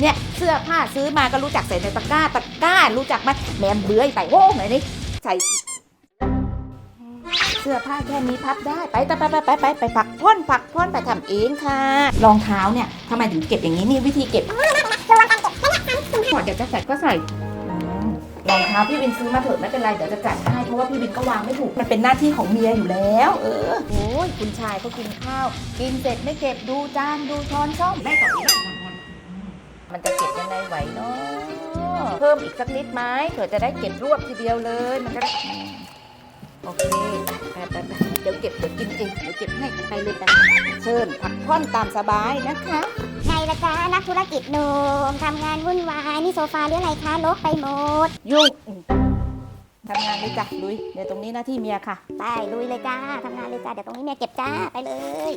เนี่ยเสื้อผ้าซื้อมาก็รู้จักใส่ในตะกร้าตะกร้ารู้จักไหมแหมเบื้อยใส่โว้งไหนนี่ใส่เสื้อผ้าแค่นี้พับได้ไปไปไปไปไปไปฝักพ่อนฝักพ่อนไปทำเองค่ะ รองเท้าเนี่ยทำไมถึงเก็บอย่างนี้นี่วิธีเก็บพอเดี๋ยวจะใส่ก็ใส่อืมรองเท้าพี่วินซื้อมาเถอะไม่เป็นไรเดี๋ยวจะจัดให้เพราะว่าพี่วินก็วางไม่ถูกมันเป็นหน้าที่ของเมียอยู่แล้ว เออโอ้ยคุณชายเขากินข้าว กินเสร็จไม่เก็บดูจานดูช้อนส้อมได้ต่ออีกแล้ว มันจะเก็บยังไงไหวเนาะเพิ่มอีกสักนิดไหมเผื่อจะได้เก็บรวบทีเดียวเลย มันจะได้อืมโอเคไปไปไปเดี๋ยวเก็บเดี๋ยวกินเองเดี๋ยวเก็บให้ไปเลยไปเชิญผักผ่อนตามสบายนะคะไงละจ้านักธุรกิจหนุ่มทำงานวุ่นวายนี่โซฟาหรืออะไรคะลกไปหมด ยุ่งอืมทำงานเลยจ้ะลุยเดี๋ยวตรงนี้หน้าที่เมียค่ะไปลุยเลยจ้าทำงานเลยจ้าเดี๋ยวตรงนี้เมียเก็บจ้าไปเลย